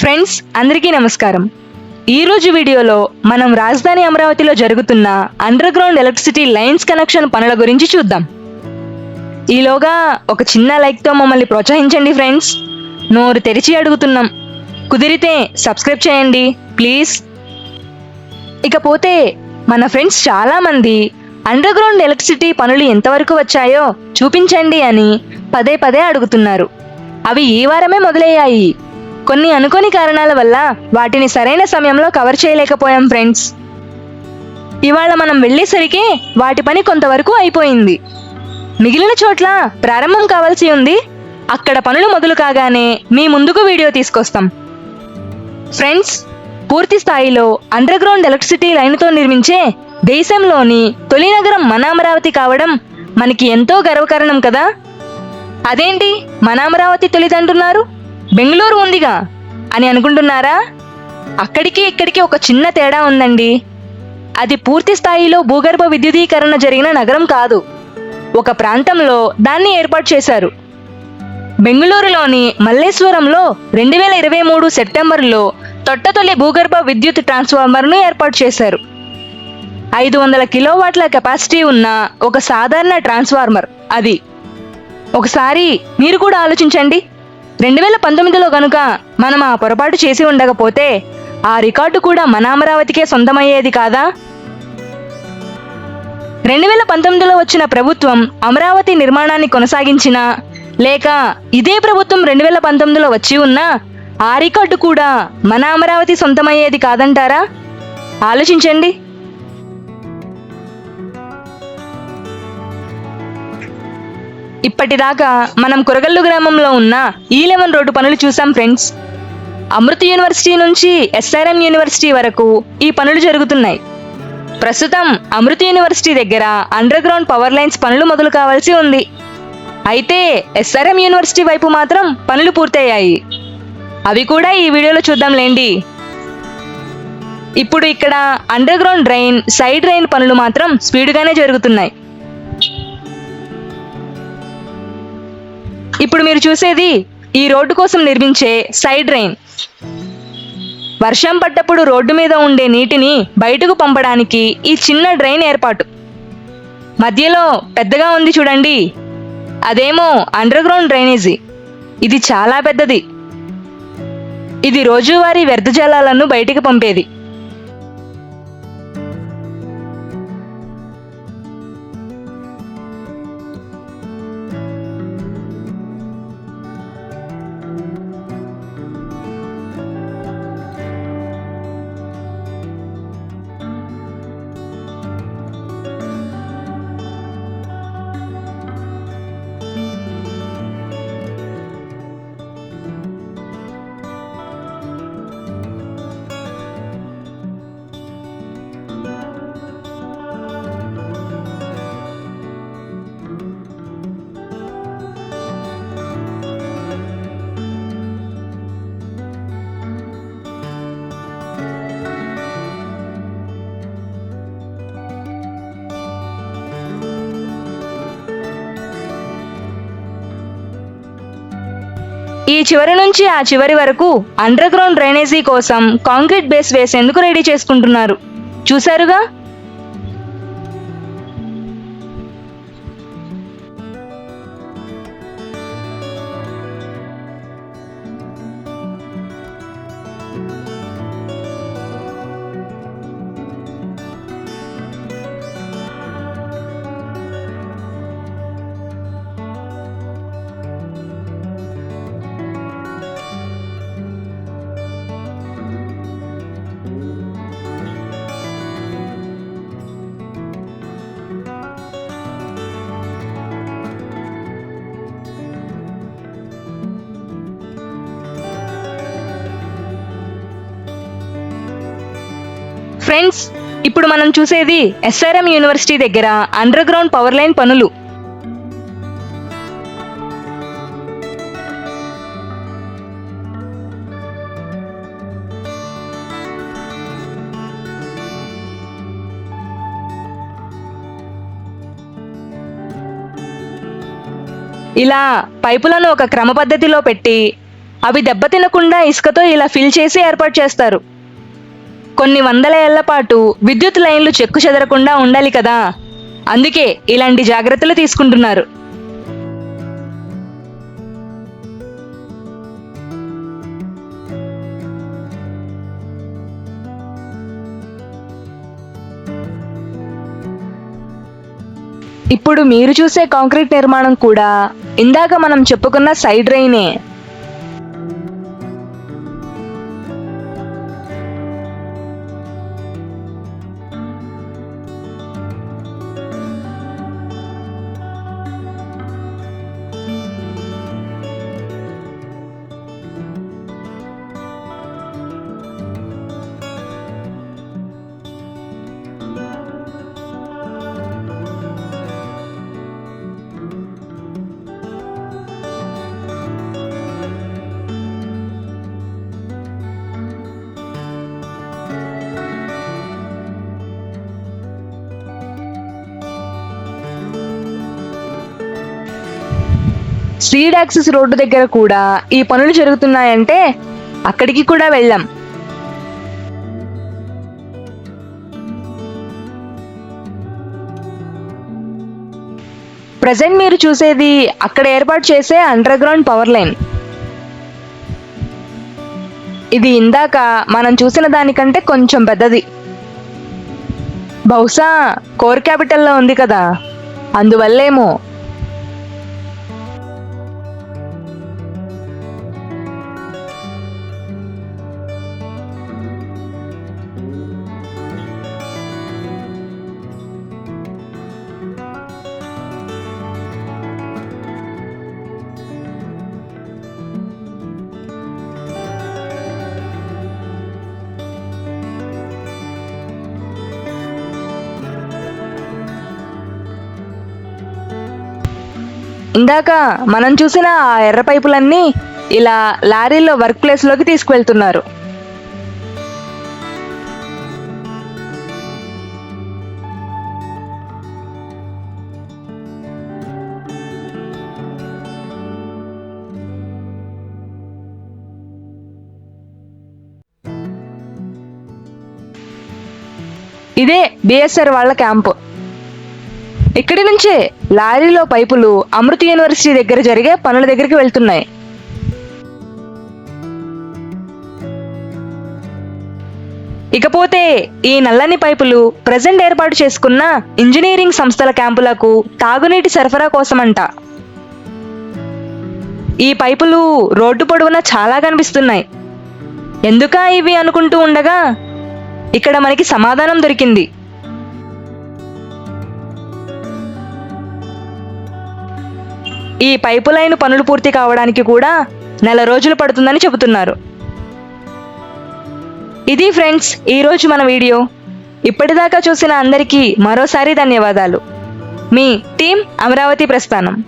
Friends అందరికీ నమస్కారం. ఈరోజు వీడియోలో మనం రాజధాని అమరావతిలో జరుగుతున్న underground electricity lines connection పనుల గురించి చూద్దాం. ఈలోగా ఒక చిన్న లైక్తో మమ్మల్ని ప్రోత్సహించండి ఫ్రెండ్స్. నోరు తెరిచి అడుగుతున్నాం. కుదిరితే సబ్స్క్రైబ్ చేయండి ప్లీజ్ ఇకపోతే మన ఫ్రెండ్స్ చాలామంది అండర్ గ్రౌండ్ ఎలక్ట్రిసిటీ పనులు ఎంతవరకు వచ్చాయో చూపించండి అని పదే పదే అడుగుతున్నారు. అవి ఈ వారమే మొదలయ్యాయి. కొన్ని అనుకోని కారణాల వల్ల వాటిని సరైన సమయంలో కవర్ చేయలేకపోయాం ఫ్రెండ్స్. ఇవాళ మనం వెళ్ళేసరికి వాటి పని కొంతవరకు అయిపోయింది. మిగిలిన చోట్ల ప్రారంభం కావాల్సి ఉంది. అక్కడ పనులు మొదలు కాగానే మీ ముందుకు వీడియో తీసుకొస్తాం. ఫ్రెండ్స్ పూర్తి స్థాయిలో అండర్ గ్రౌండ్ ఎలక్ట్రిసిటీ లైన్తో నిర్మించే దేశంలోని తొలి నగరం మన అమరావతి కావడం మనకి ఎంతో గర్వకారణం కదా? అదేంటి మన అమరావతి తొలిదంటున్నారు బెంగళూరు ఉందిగా అని అనుకుంటున్నారా? అక్కడికి ఇక్కడికి ఒక చిన్న తేడా ఉందండి. అది పూర్తి స్థాయిలో భూగర్భ విద్యుదీకరణ జరిగిన నగరం కాదు. ఒక ప్రాంతంలో దాన్ని ఏర్పాటు చేశారు. బెంగళూరులోని మల్లేశ్వరంలో రెండు వేల ఇరవై మూడు సెప్టెంబర్లో తొట్టతొలి భూగర్భ విద్యుత్ ట్రాన్స్ఫార్మర్ను ఏర్పాటు చేశారు. ఐదు వందల కిలోవాట్ల కెపాసిటీ ఉన్న ఒక సాధారణ ట్రాన్స్ఫార్మర్ అది. ఒకసారి మీరు కూడా ఆలోచించండి. రెండు వేల పంతొమ్మిదిలో గనుక మనం ఆ పొరపాటు చేసి ఉండకపోతే ఆ రికార్డు కూడా మన అమరావతికే సొంతమయ్యేది కాదా? రెండు వేల పంతొమ్మిదిలో వచ్చిన ప్రభుత్వం అమరావతి నిర్మాణాన్ని కొనసాగించినా లేక ఇదే ప్రభుత్వం రెండు వేల పంతొమ్మిదిలో వచ్చి ఉన్నా ఆ రికార్డు కూడా మన అమరావతి సొంతమయ్యేది కాదంటారా? ఆలోచించండి. ఇప్పటిదాకా మనం కురగల్లు గ్రామంలో ఉన్న ఈ లెవెన్ రోడ్డు పనులు చూసాం ఫ్రెండ్స్. అమృత యూనివర్సిటీ నుంచి ఎస్ఆర్ఎం యూనివర్సిటీ వరకు ఈ పనులు జరుగుతున్నాయి. ప్రస్తుతం అమృత యూనివర్సిటీ దగ్గర అండర్ గ్రౌండ్ పవర్ లైన్స్ పనులు మొదలు కావాల్సి ఉంది. అయితే ఎస్ఆర్ఎం యూనివర్సిటీ వైపు మాత్రం పనులు పూర్తయ్యాయి. అవి కూడా ఈ వీడియోలో చూద్దాంలేండి ఇప్పుడు ఇక్కడ underground drain side drain పనులు మాత్రం స్పీడ్గానే జరుగుతున్నాయి. ఇప్పుడు మీరు చూసేది ఈ రోడ్డు కోసం నిర్మించే సైడ్ డ్రైన్ వర్షం పడ్డప్పుడు రోడ్డు మీద ఉండే నీటిని బయటకు పంపడానికి ఈ చిన్న డ్రైన్ ఏర్పాటు. మధ్యలో పెద్దగా ఉంది చూడండి. అదేమో అండర్ గ్రౌండ్ డ్రైనేజీ. ఇది చాలా పెద్దది. ఇది రోజువారీ వ్యర్థ జలాలను బయటికి పంపేది. ఈ చివరి నుంచి ఆ చివరి వరకు అండర్ గ్రౌండ్ డ్రైనేజీ కోసం కాంక్రీట్ బేస్ వేసేందుకు రెడీ చేసుకుంటున్నారు. చూశారుగా? ఫ్రెండ్స్ ఇప్పుడు మనం చూసేది ఎస్ఆర్ఎం యూనివర్సిటీ దగ్గర అండర్ గ్రౌండ్ పవర్ లైన్ పనులు. ఇలా పైపులను ఒక క్రమ పద్ధతిలో పెట్టి అవి దెబ్బతినకుండా ఇసుకతో ఇలా ఫిల్ చేసి ఏర్పాటు చేస్తారు. కొన్ని వందల ఏళ్ళ పాటు విద్యుత్ లైన్లు చెక్కు చెదరకుండా ఉండాలి కదా. అందుకే ఇలాంటి జాగ్రత్తలు తీసుకుంటున్నారు. ఇప్పుడు మీరు చూసే కాంక్రీట్ నిర్మాణం కూడా ఇందాక మనం చెప్పుకున్న సైడ్ రైనే స్ట్రీట్ యాక్సెస్ రోడ్డు దగ్గర కూడా ఈ పనులు జరుగుతున్నాయంటే అక్కడికి కూడా వెళ్ళాం. ప్రజెంట్ మీరు చూసేది అక్కడ ఏర్పాటు చేసే అండర్ గ్రౌండ్ పవర్ లైన్. ఇది ఇందాక మనం చూసిన దానికంటే కొంచెం పెద్దది. బహుశా కోర్ క్యాపిటల్లో ఉంది కదా. అందువల్లేమో ఇందాక మనం చూసిన ఆ ఎర్ర పైపులన్నీ ఇలా లారీలో వర్క్ ప్లేస్లోకి తీసుకువెళ్తున్నారు. ఇదే బిఎస్ఆర్ వాళ్ళ క్యాంపు. ఇక్కడి నుంచే లారీలో పైపులు అమృత యూనివర్సిటీ దగ్గర జరిగే పనుల దగ్గరికి వెళ్తున్నాయి. ఇకపోతే ఈ నల్లని పైపులు ప్రజెంట్ ఏర్పాటు చేసుకున్న ఇంజనీరింగ్ సంస్థల క్యాంపులకు తాగునీటి సరఫరా కోసమంట. ఈ పైపులు రోడ్డు పొడవునా చాలా కనిపిస్తున్నాయి. ఎందుకా ఇవి అనుకుంటూ ఉండగా ఇక్కడ మనకి సమాధానం దొరికింది. ఈ పైపు లైన్ పనులు పూర్తి కావడానికి కూడా నెల రోజులు పడుతుందని చెబుతున్నారు. ఇది ఫ్రెండ్స్ ఈరోజు మన వీడియో. ఇప్పటిదాకా చూసిన అందరికీ మరోసారి ధన్యవాదాలు. మీ టీం అమరావతి ప్రస్థానం.